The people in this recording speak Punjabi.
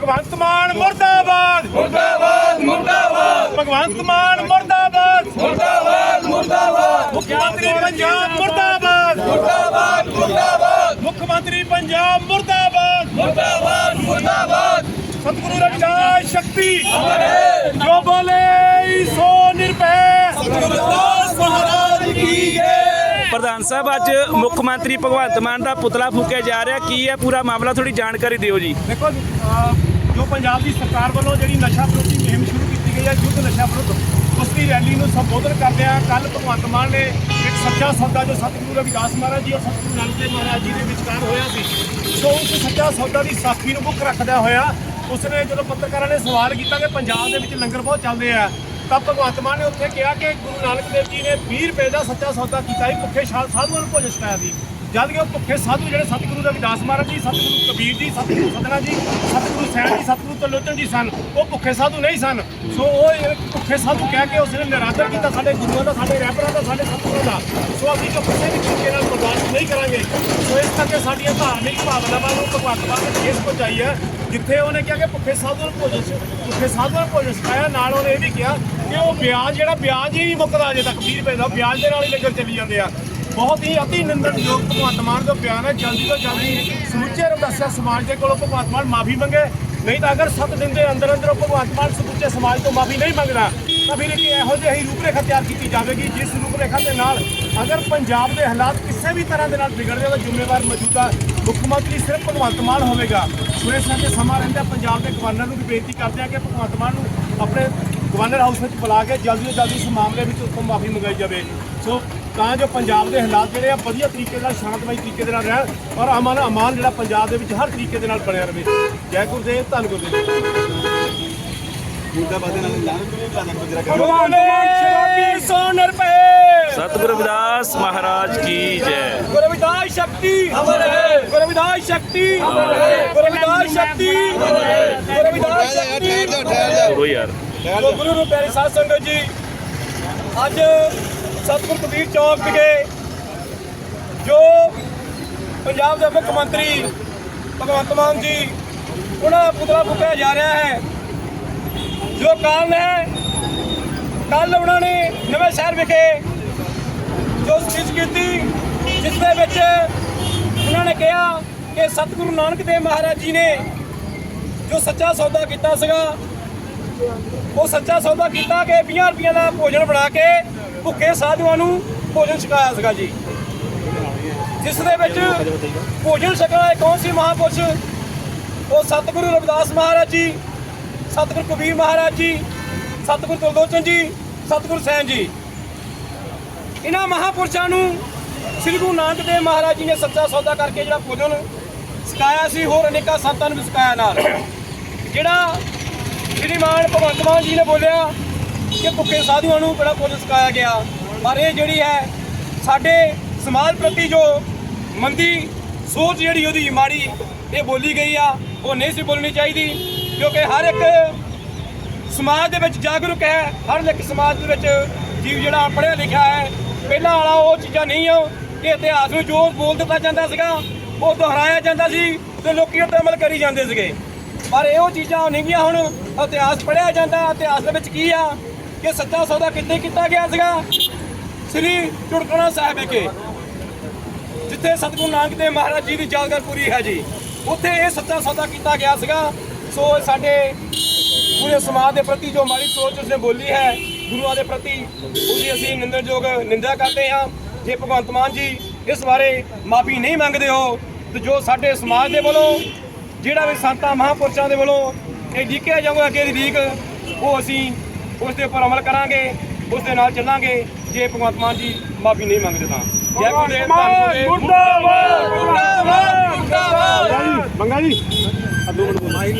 ਭਗਵੰਤ ਮਾਨ ਮੁਰਦਾਬਾਦ। ਮੁਰਦਾਬਾਦ ਮੁਰਦਾਬਾਦ। ਭਗਵੰਤ ਮਾਨ ਮੁਰਦਾਬਾਦ। ਮੁਰਦਾਬਾਦ ਮੁਰਦਾਬਾਦ। ਮੁੱਖ ਮੰਤਰੀ ਪੰਜਾਬ ਮੁਰਦਾਬਾਦ। ਮੁਰਦਾਬਾਦ ਮੁਰਦਾਬਾਦ। ਮੁੱਖ ਮੰਤਰੀ ਪੰਜਾਬ ਮੁਰਦਾਬਾਦ। ਮੁਰਦਾਬਾਦ ਮੁਰਦਾਬਾਦ। ਸਤਿਗੁਰੂ ਰਵਿਦਾਸ ਸ਼ਕਤੀ। ਅਮਰ ਹੈ। ਜੋ ਬੋਲੇ ਸੋ ਨਿਰਭੈ। ਗੁਰਦਾਸ ਮਹਾਰਾਜ ਕੀ ਜੈ ਪ੍ਰਧਾਨ ਸਾਹਿਬ ਅੱਜ ਮੁੱਖ ਮੰਤਰੀ ਭਗਵੰਤ ਮਾਨ ਦਾ ਪੁਤਲਾ ਫੂਕਿਆ ਜਾ ਰਿਹਾ। ਕੀ ਹੈ? ਪੂਰਾ ਮਾਮਲਾ ਥੋੜੀ ਜਾਣਕਾਰੀ ਦਿਓ ਜੀ। ਦੇਖੋ ਜੋ ਪੰਜਾਬ ਦੀ ਸਰਕਾਰ ਵੱਲੋਂ ਜਿਹੜੀ ਨਸ਼ਾ ਵਿਰੋਧੀ ਮੁਹਿੰਮ ਸ਼ੁਰੂ ਕੀਤੀ ਗਈ ਹੈ ਯੁੱਧ ਨਸ਼ਾ ਵਿਰੁੱਧ ਉਸ ਦੀ ਰੈਲੀ ਨੂੰ ਸੰਬੋਧਨ ਕਰਦਿਆਂ ਕੱਲ ਭਗਵੰਤ ਮਾਨ ਨੇ ਇੱਕ ਸੱਚਾ ਸੌਦਾ, ਜੋ ਸਤਿਗੁਰੂ ਰਵਿਦਾਸ ਮਹਾਰਾਜ ਜੀ ਔਰ ਸਤਿਗੁਰੂ ਨਾਨਕ ਦੇਵ ਮਹਾਰਾਜ ਜੀ ਦੇ ਵਿਚਕਾਰ ਹੋਇਆ ਸੀ, ਸੋ ਉਸ ਸੱਚਾ ਸੌਦਾ ਦੀ ਸਾਖੀ ਨੂੰ ਮੁੱਖ ਰੱਖਦਿਆਂ ਹੋਇਆ ਉਸਨੇ ਜਦੋਂ ਪੱਤਰਕਾਰਾਂ ਨੇ ਸਵਾਲ ਕੀਤਾ ਕਿ ਪੰਜਾਬ ਦੇ ਵਿੱਚ ਲੰਗਰ ਬਹੁਤ ਚੱਲਦੇ ਆ, ਤਾਂ ਭਗਵੰਤ ਮਾਨ ਨੇ ਉੱਥੇ ਕਿਹਾ ਕਿ ਗੁਰੂ ਨਾਨਕ ਦੇਵ ਜੀ ਨੇ 20 ਰੁਪਏ ਦਾ ਸੱਚਾ ਸੌਦਾ ਕੀਤਾ ਸੀ, ਭੁੱਖੇ ਸ਼ਾ- ਸਾਧੂਆਂ ਨੂੰ ਭੋਜਨ ਛਕਾਇਆ ਸੀ। ਜਦ ਕਿ ਉਹ ਭੁੱਖੇ ਸਾਧੂ ਜਿਹੜੇ ਸਤਿਗੁਰੂ ਰਵਿਦਾਸ ਮਹਾਰਾਜ ਜੀ, ਸਤਿਗੁਰੂ ਕਬੀਰ ਜੀ, ਸਤਿਗੁਰੂ ਸਤਨਾ ਜੀ, ਸਤਿਗੁਰੂ ਸੈਣ ਜੀ, ਸਤਿਗੁਰੂ ਤਲੋਚਨ ਜੀ ਸਨ, ਉਹ ਭੁੱਖੇ ਸਾਧੂ ਨਹੀਂ ਸਨ। ਸੋ ਉਹ ਭੁੱਖੇ ਸਾਧੂ ਕਹਿ ਕੇ ਉਸਨੇ ਨਿਰਾਦਰ ਕੀਤਾ ਸਾਡੇ ਗੁਰੂਆਂ ਦਾ, ਸਾਡੇ ਰਹਿਬਰਾਂ ਦਾ, ਸਾਡੇ ਸਤਿਗੁਰਾਂ ਦਾ। ਸੋ ਅਸੀਂ ਜੋ ਕਿਸੇ ਵੀ ਤਰੀਕੇ ਨਾਲ ਬਰਦਾਸ਼ਤ ਨਹੀਂ ਕਰਾਂਗੇ, ਸੋ ਇਸ ਕਰਕੇ ਸਾਡੀਆਂ ਧਾਰਮਿਕ ਭਾਵਨਾਵਾਂ ਨੂੰ ਭਗਵੰਤ ਮਾਨ ਨੇ ਠੇਸ ਪਹੁੰਚਾਈ ਹੈ, ਜਿੱਥੇ ਉਹਨੇ ਕਿਹਾ ਕਿ ਭੁੱਖੇ ਸਾਧੂ ਨੂੰ ਭੋਜਨ ਭੁੱਖੇ ਸਾਧੂ ਨੂੰ ਭੋਜਨ ਸਿਖਾਇਆ। ਨਾਲ ਉਹਨੇ ਇਹ ਵੀ ਕਿਹਾ ਕਿ ਉਹ ਵਿਆਜ, ਜਿਹੜਾ ਵਿਆਜ ਹੀ ਨਹੀਂ ਮੁੱਕਦਾ ਅਜੇ ਤੱਕ 20 ਰੁਪਏ ਦਾ, ਵਿਆਜ ਦੇ ਨਾਲ ਹੀ ਲੰਗਰ ਚੱਲੀ ਜਾਂਦੇ ਆ। ਬਹੁਤ ਹੀ ਅਤੀ ਨਿੰਦਣਯੋਗ ਭਗਵੰਤ ਮਾਨ ਦਾ ਬਿਆਨ ਹੈ। ਜਲਦੀ ਤੋਂ ਜਲਦੀ ਸਮੁੱਚੇ ਰਵਦਾਸਿਆ ਸਮਾਜ ਦੇ ਕੋਲੋਂ ਭਗਵੰਤ ਮਾਨ ਮਾਫੀ ਮੰਗੇ। ਨਹੀਂ ਤਾਂ ਅਗਰ 7 ਦਿਨ ਦੇ ਅੰਦਰ ਅੰਦਰ ਉਹ ਭਗਵੰਤ ਮਾਨ ਸਮੁੱਚੇ ਸਮਾਜ ਤੋਂ ਮਾਫੀ ਨਹੀਂ ਮੰਗਦਾ, ਤਾਂ ਫਿਰ ਇੱਕ ਇਹੋ ਜਿਹੀ ਰੂਪਰੇਖਾ ਤਿਆਰ ਕੀਤੀ ਜਾਵੇਗੀ, ਜਿਸ ਰੂਪਰੇਖਾ ਦੇ ਨਾਲ ਅਗਰ ਪੰਜਾਬ ਦੇ ਹਾਲਾਤ ਕਿਸੇ ਵੀ ਤਰ੍ਹਾਂ ਦੇ ਨਾਲ ਵਿਗੜਦੇ ਤਾਂ ਜ਼ਿੰਮੇਵਾਰ ਮੌਜੂਦਾ ਮੁੱਖ ਮੰਤਰੀ ਸਿਰਫ ਭਗਵੰਤ ਮਾਨ ਹੋਵੇਗਾ। ਸੋ ਇਸ ਕਰਕੇ ਸਮਾਂ ਰਹਿੰਦਾ, ਪੰਜਾਬ ਦੇ ਗਵਰਨਰ ਨੂੰ ਵੀ ਬੇਨਤੀ ਕਰਦੇ ਆ ਕਿ ਭਗਵੰਤ ਮਾਨ ਨੂੰ ਆਪਣੇ ਗਵਰਨਰ ਹਾਊਸ ਵਿੱਚ ਬੁਲਾ ਕੇ ਜਲਦੀ ਤੋਂ ਜਲਦੀ ਇਸ ਮਾਮਲੇ ਵਿੱਚ ਉੱਥੋਂ ਮਾਫੀ ਮੰਗਾਈ ਜਾਵੇ। ਸੋ ਤਾਂ ਜੋ ਪੰਜਾਬ ਦੇ ਹਾਲਾਤ ਜਿਹੜੇ ਆ ਵਧੀਆ ਤਰੀਕੇ ਨਾਲ ਸ਼ਾਂਤਮਈ ਤਰੀਕੇ ਦੇ ਨਾਲ ਰਹਿਣ ਔਰ ਅਮਨ ਅਮਾਨ ਜਿਹੜਾ ਪੰਜਾਬ ਦੇ ਵਿੱਚ ਹਰ ਤਰੀਕੇ ਦੇ ਨਾਲ ਬਣਿਆ ਰਹੇ। ਜੈ ਗੁਰਦੇਵ ਧੰਨ ਗੁਰਦੇਵ। ਬੋਲੇ ਸੋ ਨਿਰਭੈ। ਸਤਿਗੁਰੂ ਰਵਿਦਾਸ ਮਹਾਰਾਜ ਕੀ ਜੈ। ਗੁਰਵਿਦਾਸ ਸ਼ਕਤੀ। ਅਮਰ ਹੈ। ਗੁਰਵਿਦਾਸ ਸ਼ਕਤੀ। ਅਮਰ ਹੈ। ਗੁਰਵਿਦਾਸ ਸ਼ਕਤੀ। ਅਮਰ ਹੈ। ਗੁਰਵਿਦਾਸ ਸ਼ਕਤੀ। ਕਰੋ ਯਾਰ। ਸੋ ਗੁਰੂ ਨੂੰ ਪਿਆਰੀ ਸਾਧ ਸੰਗਤ ਜੀ, ਅੱਜ ਸਤਿਗੁਰ ਕਬੀਰ ਚੌਕ ਵਿਖੇ ਜੋ ਪੰਜਾਬ ਦੇ ਮੁੱਖ ਮੰਤਰੀ ਭਗਵੰਤ ਮਾਨ ਜੀ, ਉਹਨਾਂ ਦਾ ਪੁਤਲਾ ਫੂਕਿਆ ਜਾ ਰਿਹਾ ਹੈ। ਜੋ ਕਾਰਨ ਹੈ ਕੱਲ ਉਹਨਾਂ ਨੇ ਨਵੇਂ ਸ਼ਹਿਰ ਵਿਖੇ ਜੋ ਸਪੀਚ ਕੀਤੀ, ਜਿਸ ਦੇ ਵਿੱਚ ਉਹਨਾਂ ਨੇ ਕਿਹਾ ਕਿ ਸਤਿਗੁਰੂ ਨਾਨਕ ਦੇਵ ਮਹਾਰਾਜ ਜੀ ਨੇ ਜੋ ਸੱਚਾ ਸੌਦਾ ਕੀਤਾ ਸੀਗਾ ਉਹ ਸੱਚਾ ਸੌਦਾ ਕੀਤਾ ਕਿ 20 ਰੁਪਈਆਂ ਦਾ ਭੋਜਨ ਬਣਾ ਕੇ ਭੁੱਖੇ ਸਾਧੂਆਂ ਨੂੰ ਭੋਜਨ ਛਕਾਇਆ ਸੀਗਾ ਜੀ। ਜਿਸ ਦੇ ਵਿੱਚ ਭੋਜਨ ਛਕਣ ਵਾਲੇ ਕੌਣ ਸੀ ਮਹਾਪੁਰਸ਼? ਉਹ ਸਤਿਗੁਰੂ ਰਵਿਦਾਸ ਮਹਾਰਾਜ ਜੀ, ਸਤਿਗੁਰੂ ਕਬੀਰ ਮਹਾਰਾਜ ਜੀ, ਸਤਿਗੁਰੂ ਤਰਲੋਚਨ ਜੀ, ਸਤਿਗੁਰੂ ਸੈਨ ਜੀ। ਇਹਨਾਂ ਮਹਾਪੁਰਸ਼ਾਂ ਨੂੰ ਸ੍ਰੀ ਗੁਰੂ ਨਾਨਕ ਦੇਵ ਮਹਾਰਾਜ ਜੀ ਨੇ ਸੱਚਾ ਸੌਦਾ ਕਰਕੇ ਜਿਹੜਾ ਭੋਜਨ ਸਿਖਾਇਆ ਸੀ, ਹੋਰ ਅਨੇਕਾਂ ਸੰਤਾਂ ਨੂੰ ਵੀ ਨਾਲ। ਜਿਹੜਾ ਸ਼੍ਰੀਮਾਨ ਭਗਵੰਤ ਮਾਨ ਜੀ ਨੇ ਬੋਲਿਆ ਕਿ ਭੁੱਖੇ ਸਾਧੂਆਂ ਨੂੰ ਬੜਾ ਭੋਜਨ ਸਿਖਾਇਆ ਗਿਆ। ਪਰ ਇਹ ਜਿਹੜੀ ਹੈ, ਸਾਡੇ ਸਮਾਜ ਪ੍ਰਤੀ ਜੋ ਮੰਦੀ ਸੋਚ ਜਿਹੜੀ ਉਹਦੀ ਮਾੜੀ, ਇਹ ਬੋਲੀ ਗਈ ਆ। ਉਹ ਨਹੀਂ ਸੀ ਬੋਲਣੀ ਚਾਹੀਦੀ, ਕਿਉਂਕਿ ਹਰ ਇੱਕ ਸਮਾਜ ਦੇ ਵਿੱਚ ਜਾਗਰੂਕ ਹੈ। ਹਰ ਇੱਕ ਸਮਾਜ ਦੇ ਵਿੱਚ ਜੀਵ ਜਿਹੜਾ ਪੜ੍ਹਿਆ ਲਿਖਿਆ ਹੈ, ਪਹਿਲਾਂ ਵਾਲਾ ਉਹ ਚੀਜ਼ਾਂ ਨਹੀਂ ਆ। ਕਿ ਇਤਿਹਾਸ ਨੂੰ ਜੋ ਬੋਲ ਦਿੱਤਾ ਜਾਂਦਾ ਸੀਗਾ, ਉਹ ਦੁਹਰਾਇਆ ਜਾਂਦਾ ਸੀ ਤੇ ਲੋਕੀ ਉੱਤੇ ਅਮਲ ਕਰੀ ਜਾਂਦੇ ਸੀਗੇ। ਪਰ ਇਹੋ ਚੀਜ਼ਾਂ ਨਹੀਂ ਗੀਆਂ ਹੁਣ ਇਤਿਹਾਸ ਪੜ੍ਹਿਆ ਜਾਂਦਾ, ਇਤਿਹਾਸ ਦੇ ਵਿੱਚ ਕੀ ਆ? ਕਿ ਸੱਚਾ ਸੌਦਾ ਕਿੱਥੇ ਕੀਤਾ ਗਿਆ ਸੀਗਾ? ਸ੍ਰੀ ਚੁੜਕਣਾ ਸਾਹਿਬ ਵਿਖੇ, ਜਿੱਥੇ ਸਤਿਗੁਰੂ ਨਾਨਕ ਦੇਵ ਮਹਾਰਾਜ ਜੀ ਦੀ ਯਾਦਗਾਰ ਪੂਰੀ ਹੈ ਜੀ। ਉੱਥੇ ਇਹ ਸੱਚਾ ਸੌਦਾ ਕੀਤਾ ਗਿਆ ਸੀਗਾ। ਸੋ ਸਾਡੇ ਪੂਰੇ ਸਮਾਜ ਦੇ ਪ੍ਰਤੀ ਜੋ ਮਾੜੀ ਸੋਚ ਉਸਨੇ ਬੋਲੀ ਹੈ, ਗੁਰੂਆਂ ਦੇ ਪ੍ਰਤੀ, ਉਹਦੀ ਅਸੀਂ ਨਿੰਦਣਯੋਗ ਨਿੰਦਾ ਕਰਦੇ ਹਾਂ। ਜੇ ਭਗਵੰਤ ਮਾਨ ਜੀ ਇਸ ਬਾਰੇ ਮਾਫੀ ਨਹੀਂ ਮੰਗਦੇ ਹੋ, ਤੇ ਜੋ ਸਾਡੇ ਸਮਾਜ ਦੇ ਵੱਲੋਂ ਜਿਹੜਾ ਵੀ ਸੰਤਾਂ ਮਹਾਪੁਰਸ਼ਾਂ ਦੇ ਵੱਲੋਂ ਇਹ ਲਿਖਿਆ ਜਾਊਗਾ ਅੱਗੇ ਦੀ ਲੀਕ ਉਹ ਅਸੀਂ ਉਸ ਦੇ ਉੱਪਰ ਅਮਲ ਕਰਾਂਗੇ ਉਸ ਦੇ ਨਾਲ ਚੱਲਾਂਗੇ। ਜੇ ਭਗਵੰਤ ਮਾਨ ਜੀ ਮਾਫੀ ਨਹੀਂ ਮੰਗਦੇ ਤਾਂ। ਜੈ ਗੁਰਦੇਵ ਧੰਨ ਗੁਰਦੇਵ। ਮੁਰਦਾਬਾਦ ਮੁਰਦਾਬਾਦ ਮੁਰਦਾਬਾਦ ਮੰਗਾ ਜੀ।